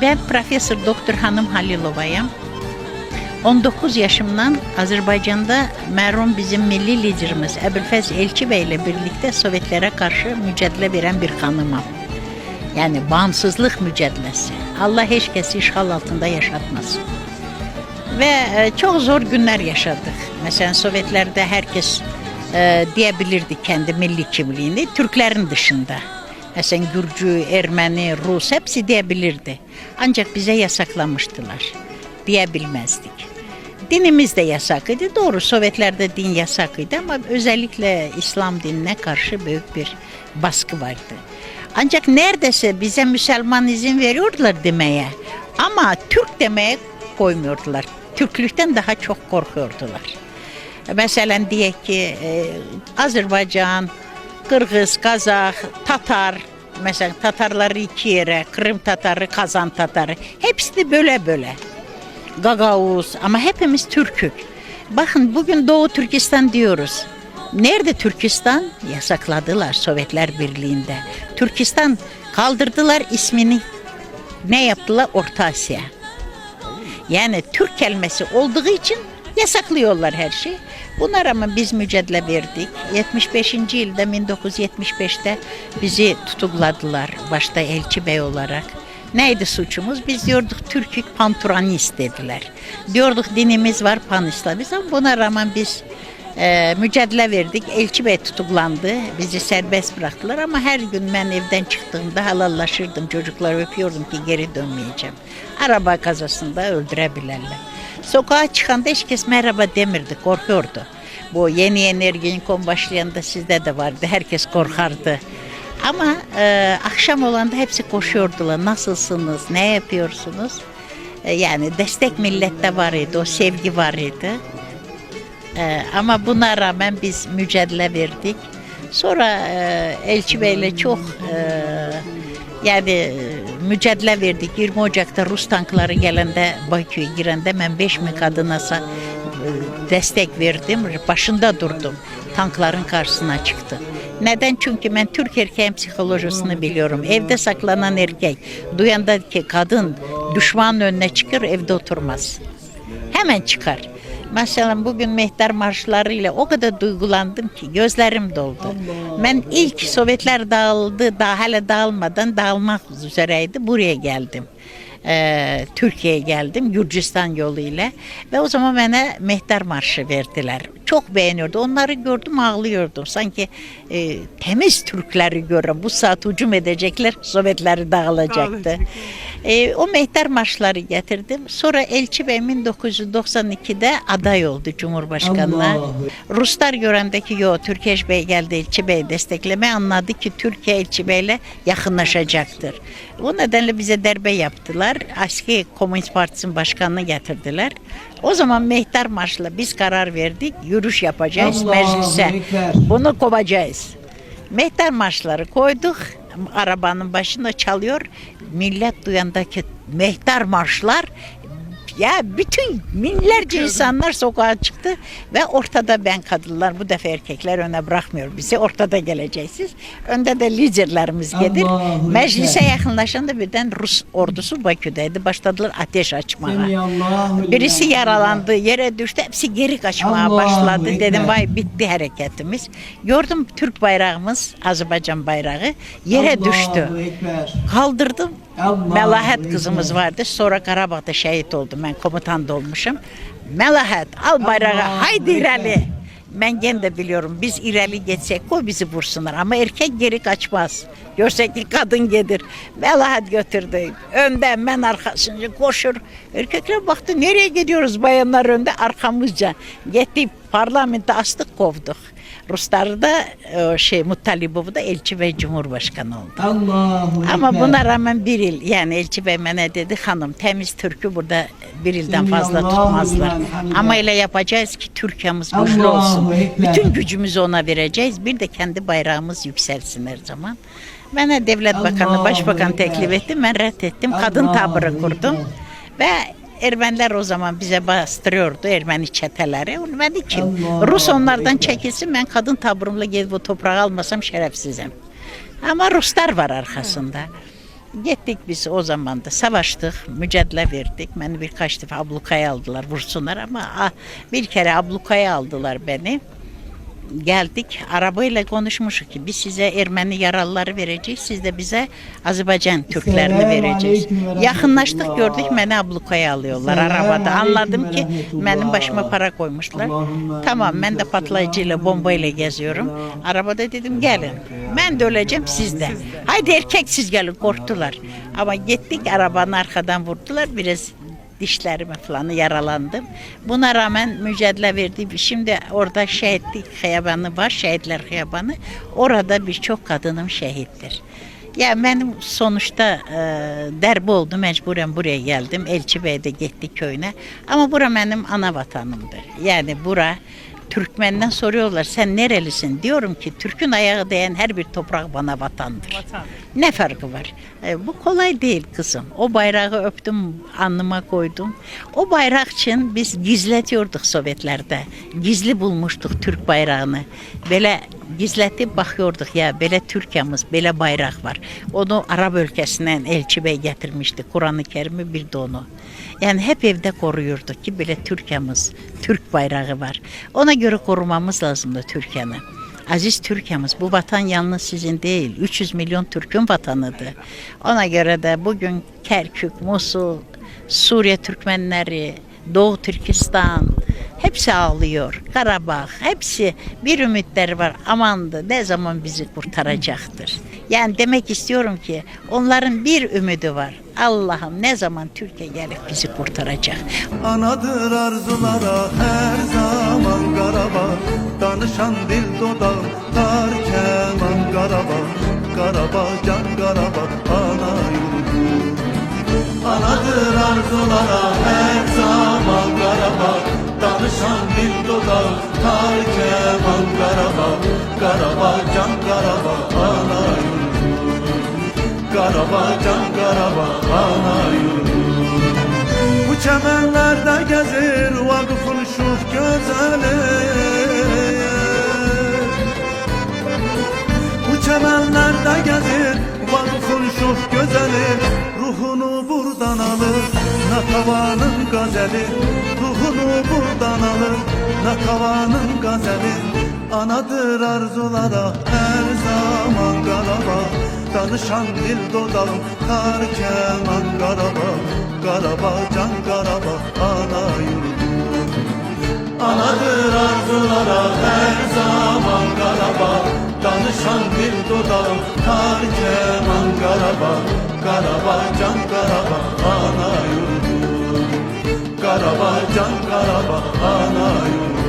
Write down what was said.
Ben Profesör Doktor Hanım Halilova'yım. 19 yaşımdan Azerbaycan'da merhum bizim milli liderimiz Ebu'l-Fez Elçi Bey ile birlikte Sovyetlere karşı mücadele veren bir hanımım. Yani bağımsızlık mücadelesi. Allah hiç kesi işgal altında yaşatmasın. Ve e, çok zor günler yaşadık. Mesela Sovyetlerde herkes diyebilirdi kendi milli kimliğini Türklerin dışında. Mesela Gürcü, Ermeni, Rus hepsi diyebilirdi. Ancak bize yasaklamıştılar. Diyebilmezdik. Dinimiz de yasak idi. Doğru Sovyetlerde din yasak idi ama özellikle İslam dinine karşı büyük bir baskı vardı. Ancak neredeyse bize Müslüman izin veriyordular demeye. Ama Türk demeye koymuyordular. Türklükten daha çok korkuyordular. Mesela diye ki e, Azerbaycan, Kırgız, Kazak, Tatar, mesela Tatarları iki yere, Kırım Tatarı, Kazan Tatarı, hepsi de böyle böyle. Gagavuz ama hepimiz Türkük. Bakın bugün Doğu Türkistan diyoruz. Nerede Türkistan? Yasakladılar Sovyetler Birliği'nde. Türkistan kaldırdılar ismini. Ne yaptılar? Orta Asya. Yani Türk kelimesi olduğu için yasaklıyorlar her şeyi. Buna rağmen biz mücadele verdik. 75. yılda 1975'te bizi tutukladılar başta Elçi Bey olarak. Neydi suçumuz? Biz diyorduk Türkük panturanist dediler. Diyorduk dinimiz var panislavist ama buna rağmen biz e, mücadele verdik. Elçi Bey tutuklandı. Bizi serbest bıraktılar ama her gün ben evden çıktığımda halallaşırdım. Çocukları öpüyordum ki geri dönmeyeceğim. Araba kazasında öldürebilirler. Sokağa çıkanda hiç kes merhaba demirdi, korkuyordu. Bu yeni yeni Ergenekon başlayanda sizde de vardı. Herkes korkardı. Ama e, akşam olanda hepsi koşuyordular. Nasılsınız, ne yapıyorsunuz? E, yani destek millette var idi, o sevgi var idi. E, ama buna rağmen biz mücadele verdik. Sonra e, Elçi Bey'le çok e, yani mücadele verdik. 20 Ocak'ta Rus tankları gelende Bakü'ye girende ben 5 mi kadına destek verdim. Başında durdum. Tankların karşısına çıktı. Neden? Çünkü ben Türk erkeğin psikolojisini biliyorum. Evde saklanan erkek, duyanda ki kadın düşmanın önüne çıkır, evde oturmaz. Hemen çıkar. Mesela bugün mehter marşlarıyla o kadar duygulandım ki gözlerim doldu. Ben ilk Sovyetler dağıldı, daha hala dağılmadan dağılmak üzereydi. Buraya geldim. Ee, Türkiye'ye geldim Gürcistan yoluyla ve o zaman bana mehter marşı verdiler. Çok beğeniyordu. Onları gördüm ağlıyordum. Sanki e, temiz Türkleri görüyorum. Bu saat hücum edecekler, Sovyetleri dağılacaktı. E, o mehter marşları getirdim. Sonra Elçi Bey 1992'de aday oldu Cumhurbaşkanlığı. Allahu Ruslar görendeki yo Türkeş Bey geldi Elçi Bey destekleme anladı ki Türkiye Elçi Bey'le yakınlaşacaktır. Bu nedenle bize derbe yaptılar. Aski Komünist Partisi'nin başkanını getirdiler. O zaman mehter marşla biz karar verdik. Yürüyüş yapacağız Allahu meclise. Ekber. Bunu kovacağız. Mehter marşları koyduk. Arabanın başında çalıyor. Millet duyandaki mehter marşlar ya bütün binlerce insanlar sokağa çıktı ve ortada ben kadınlar bu defa erkekler öne bırakmıyor bizi ortada geleceksiniz. Önde de liderlerimiz gelir. Meclise Ekber. yakınlaşanda birden Rus ordusu Bakü'deydi. Başladılar ateş açmaya. Birisi yaralandı, yere düştü. Hepsi geri kaçmaya başladı. Dedim vay bitti hareketimiz. Gördüm Türk bayrağımız, Azerbaycan bayrağı yere düştü. Kaldırdım. Melahat kızımız vardı. Sonra Karabağ'da şehit oldum. Ben komutan da olmuşum. Melahat al bayrağı haydi ileri. Ben gene de biliyorum biz ileri geçsek o bizi vursunlar ama erkek geri kaçmaz. Görsek ki kadın gelir. Melahat götürdü. Önden ben arkasınca koşur. Erkekler baktı nereye gidiyoruz bayanlar önde arkamızca. Gitti parlamento astık kovduk. Rusları da o şey Muttalibov'u da elçi ve cumhurbaşkanı oldu. Allahu Ama Ekber. buna rağmen bir yıl yani Elçi Bey bana dedi hanım temiz türkü burada bir yıldan fazla Semiyallahu tutmazlar. hamide. Ama öyle yapacağız ki Türkiye'miz güçlü Allahu olsun. Ekber. Bütün gücümüzü ona vereceğiz. Bir de kendi bayrağımız yükselsin her zaman. Bana devlet bakanı, Allahu başbakan Ekber. teklif etti. Ben reddettim. Kadın Allahu tabırı kurdum. Ekber. Ve Ermeniler o zaman bize bastırıyordu Ermeni çeteleri. Onu ben kim? Rus onlardan çekilsin ben kadın taburumla gelip o toprağı almasam şerefsizim. Ama Ruslar var arkasında. Gittik biz o zaman da savaştık, mücadele verdik. Beni birkaç defa ablukaya aldılar, vursunlar ama ah, bir kere ablukaya aldılar beni. Geldik, arabayla konuşmuşuz ki biz size Ermeni yaralıları vereceğiz, siz de bize Azerbaycan Türklerini vereceğiz. Yakınlaştık gördük beni ablukaya alıyorlar arabada. Anladım ki benim başıma para koymuşlar. Tamam ben de patlayıcıyla bombayla geziyorum. Arabada dedim gelin. Ben de öleceğim siz de. Haydi erkek siz gelin korktular. Ama gittik arabanın arkadan vurdular. Biraz dişlerime falan yaralandım. Buna rağmen mücadele verdim. Şimdi orada şehitlik hıyabanı var. Şehitler hıyabanı. Orada birçok kadınım şehittir. Ya benim sonuçta e, derbi oldu mecburen buraya geldim. Elçi Bey'de gitti köyüne. Ama bura benim ana vatanımdır. Yani bura Türkmenden soruyorlar sen nerelisin? Diyorum ki Türk'ün ayağı değen her bir toprak bana vatandır. Ne farkı var? E, bu kolay değil kızım. O bayrağı öptüm, alnıma koydum. O bayrak için biz gizletiyorduk Sovyetlerde. Gizli bulmuştuk Türk bayrağını. Böyle gizletip bakıyorduk ya böyle Türkiye'miz, böyle bayrak var. Onu Arap ülkesinden Elçi Bey getirmişti. Kur'an-ı Kerim'i bir de onu. Yani hep evde koruyorduk ki böyle Türkiye'miz, Türk bayrağı var. Ona göre korumamız lazımdı Türkiye'ni. Aziz Türkiye'miz bu vatan yalnız sizin değil. 300 milyon Türk'ün vatanıdır. Ona göre de bugün Kerkük, Musul, Suriye Türkmenleri, Doğu Türkistan hepsi ağlıyor. Karabağ hepsi bir ümitleri var. Amandı ne zaman bizi kurtaracaktır. Yani demek istiyorum ki onların bir ümidi var. Allah'ım ne zaman Türkiye gelip bizi kurtaracak. Anadır arzulara her zaman Karabağ Danışan dil dodağım tar keman Karabağ Karabağ can Karabağ ana yurdum Anadır arzulara her zaman Karabağ Danışan dil dodağım tar keman Karabağ Karabağ can Karabağ ana yurdum Karabağ can Karabağ ana yurdum bu çemenlerde gezir vakıfın şuh gözeli Nakavanın gazeli Ruhunu buradan alır. Nakavanın gazeli Anadır arzulara her zaman Karabağ Danışan dil dodağım kar keman Karabağ Karabağ can Karabağ ana yurdum Anadır arzulara her zaman Karabağ Danışan dil dodağım kar keman Karabağ Karabağ can Karabağ ana yurdum Karabağ, can Karabağ, ana yurdu.